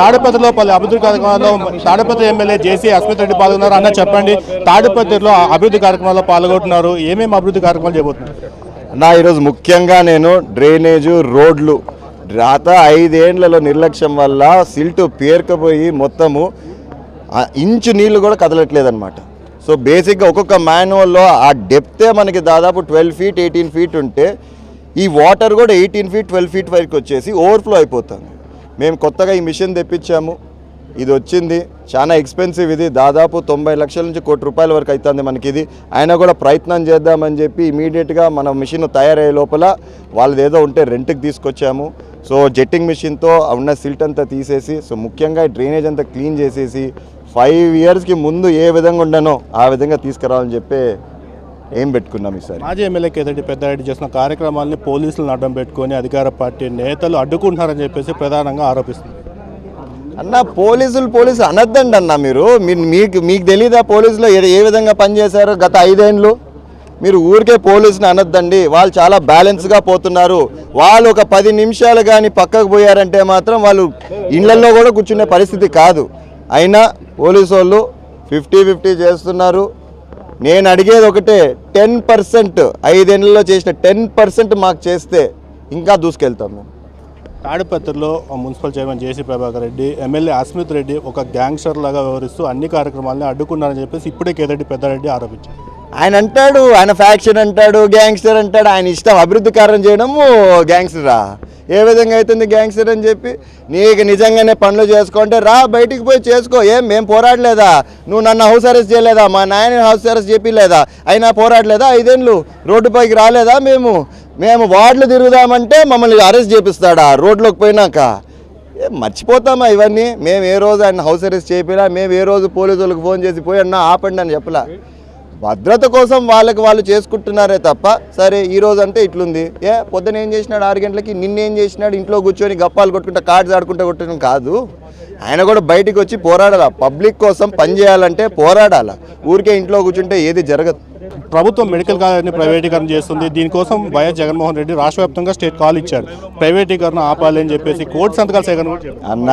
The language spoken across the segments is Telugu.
తాడిపత్రిలో పలు అభివృద్ధి కార్యక్రమాల్లో తాడిపత్రి ఎమ్మెల్యే జేసీ అస్మిత్ రెడ్డి పాల్గొన్నారు. అన్న చెప్పండి తాడిపత్రిలో అభివృద్ధి కార్యక్రమాల్లో పాల్గొంటున్నారు. ఏమేమి అభివృద్ధి కార్యక్రమాలు చేయబోతున్నారు? నా ఈరోజు ముఖ్యంగా నేను డ్రైనేజు రోడ్లు రాత ఐదేండ్లలో నిర్లక్ష్యం వల్ల సిల్టు పేరుకుపోయి మొత్తము ఇంచు నీళ్ళు కూడా కదలట్లేదన్నమాట. సో బేసిక్గా ఒక్కొక్క మాన్యువల్లో ఆ డెప్తే మనకి దాదాపు ట్వెల్వ్ ఫీట్ ఎయిటీన్ ఫీట్ ఉంటే ఈ వాటర్ కూడా ఎయిటీన్ ఫీట్ ట్వెల్వ్ ఫీట్ వరకు వచ్చేసి ఓవర్ఫ్లో అయిపోతుంది. మేము కొత్తగా ఈ మిషన్ తెప్పించాము. ఇది వచ్చింది. చాలా ఎక్స్పెన్సివ్ ఇది. దాదాపు తొంభై లక్షల నుంచి కోటి రూపాయల వరకు అవుతుంది మనకి ఇది అయినా కూడా ప్రయత్నం చేద్దామని చెప్పి ఇమీడియట్గా మన మిషన్ తయారయ్యే లోపల వాళ్ళది ఏదో ఉంటే రెంట్కి తీసుకొచ్చాము. సో జెట్టింగ్ మిషన్తో ఉన్న సిల్ట్ అంతా తీసేసి సో ముఖ్యంగా డ్రైనేజ్ అంతా క్లీన్ చేసేసి ఫైవ్ ఇయర్స్కి ముందు ఏ విధంగా ఉండనో ఆ విధంగా తీసుకురావాలని చెప్పి ఏం పెట్టుకున్నాం ఈసారి? మాజీ ఎమ్మెల్యే కేదరెడ్డి పెద్దారెడ్డి చేసిన కార్యక్రమాల్ని పోలీసులను అడ్డం పెట్టుకొని అధికార పార్టీ నేతలు అడ్డుకుంటున్నారని చెప్పేసి ప్రధానంగా ఆరోపిస్తుంది అన్న పోలీసులు పోలీసు అనొద్దండి అన్న మీరు. మీకు మీకు తెలీదా పోలీసులు ఏ- ఏ విధంగా పనిచేశారు గత ఐదేండ్లు? మీరు ఊరికే పోలీసుని అనొద్దండి. వాళ్ళు చాలా బ్యాలెన్స్గా పోతున్నారు. వాళ్ళు ఒక పది నిమిషాలు కానీ పక్కకు పోయారంటే మాత్రం వాళ్ళు ఇళ్ళలో కూడా కూర్చునే పరిస్థితి కాదు. అయినా పోలీసు వాళ్ళు ఫిఫ్టీ ఫిఫ్టీ చేస్తున్నారు. నేను అడిగేది ఒకటే టెన్ పర్సెంట్ ఐదేళ్ళలో చేసిన టెన్ పర్సెంట్ మాకు చేస్తే ఇంకా దూసుకెళ్తాం మేము. తాడిపత్రిలో municipal chairman JC Prabhakar Reddy MLA Asmith Reddy ఒక గ్యాంగ్స్టర్ లాగా వ్యవహరిస్తూ అన్ని కార్యక్రమాలని అడ్డుకున్నారని చెప్పేసి ఇప్పుడే కేదరెడ్డి పెద్దారెడ్డి ఆరోపించారు. ఆయన అంటాడు ఆయన ఫ్యాక్షన్ అంటాడు గ్యాంగ్స్టర్ అంటాడు ఆయన ఇష్టం అభివృద్ధి కార్యం చేయడము గ్యాంగ్స్టరా ఏ విధంగా అవుతుంది గ్యాంగ్స్టర్ అని చెప్పి నీకు నిజంగానే పనులు చేసుకుంటే రా బయటికి పోయి చేసుకో. ఏం మేము పోరాడలేదా? నువ్వు నన్ను హౌస్ అరెస్ట్ చేయలేదా? మా నాయన హౌస్ అరెస్ట్ చెప్పలేదా అయినా పోరాడలేదా? ఐదేళ్ళు రోడ్డుపైకి రాలేదా మేము? మేము వార్డులు తిరుగుదామంటే మమ్మల్ని అరెస్ట్ చేపిస్తాడా రోడ్లోకి పోయినాక? ఏ మర్చిపోతామా ఇవన్నీ? మేము ఏ రోజు ఆయన హౌస్ అరెస్ట్ చేపిలా? మేము ఏ రోజు పోలీసులకు ఫోన్ చేసి పోయి అన్నా ఆపండి అని చెప్పలా. భద్రత కోసం వాళ్ళకి వాళ్ళు చేసుకుంటున్నారే తప్ప సరే ఈ రోజు అంటే ఇట్లుంది. ఏ పొద్దున ఏం చేసినాడు? ఆరు గంటలకి నిన్నేం చేసినాడు? ఇంట్లో కూర్చొని గప్పాలు కొట్టుకుంటా కార్డ్స్ ఆడుకుంటా కొట్టడం కాదు. ఆయన కూడా బయటికి వచ్చి పోరాడాల. పబ్లిక్ కోసం పని చేయాలంటే పోరాడాల. ఊరికే ఇంట్లో కూర్చుంటే ఏది జరగదు. ప్రభుత్వం మెడికల్ కాలేజీని ప్రైవేటీకరణ చేస్తుంది. దీనికోసం వైఎస్ జగన్మోహన్ రెడ్డి రాష్ట్ర వ్యాప్తంగా స్టేట్ కాల్ ఇచ్చాడు. ప్రైవేటీకరణ ఆపాలి అని చెప్పేసి కోర్టు సంతకాలు సేకరణ. అన్న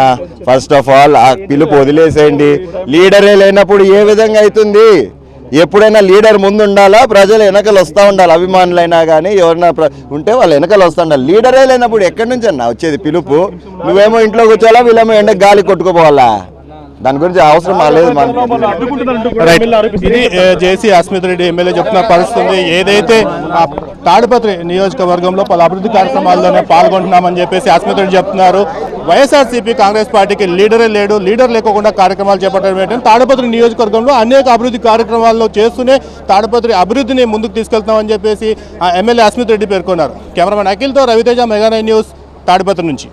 ఫస్ట్ ఆఫ్ ఆల్ ఆ పిలుపు వదిలేసేయండి. లీడరే లేనప్పుడు ఏ విధంగా అవుతుంది? ఎప్పుడైనా లీడర్ ముందు ఉండాలా ప్రజలు వెనకలు వస్తూ ఉండాలి? అభిమానులైనా కానీ ఎవరైనా ఉంటే వాళ్ళు వెనకలు వస్తూ ఉండాలి. లీడరే లేనప్పుడు ఎక్కడి నుంచి అన్న వచ్చేది పిలుపు? నువ్వేమో ఇంట్లో కూర్చోవాలా? వీళ్ళేమో ఎండకు గాలి కొట్టుకుపోవాలా? దాని గురించి అవసరం లేదు ఇది జేసీ అస్మిత్ రెడ్డి ఎమ్మెల్యే చెప్తున్న పరిస్థితి ఏదైతే ఆ తాడిపత్రి నియోజకవర్గంలో పలు అభివృద్ధి కార్యక్రమాల్లోనే పాల్గొంటున్నామని చెప్పేసి అస్మిత్ రెడ్డి చెప్తున్నారు. వైఎస్ఆర్సీపీ కాంగ్రెస్ పార్టీకి లీడరే లేడు లీడర్ లేకుండా కార్యక్రమాలు చేపట్టడం ఏంటంటే తాడపత్రి నియోజకవర్గంలో అనేక అభివృద్ధి కార్యక్రమాల్లో చేస్తూనే తాడపత్రి అభివృద్ధిని ముందుకు తీసుకెళ్తామని చెప్పేసి ఆ ఎమ్మెల్యే అస్మిత్ రెడ్డి పేర్కొన్నారు. కెమెరామెన్ అఖిల్తో రవితేజ మెగానై న్యూస్ తాడిపత్రి నుంచి.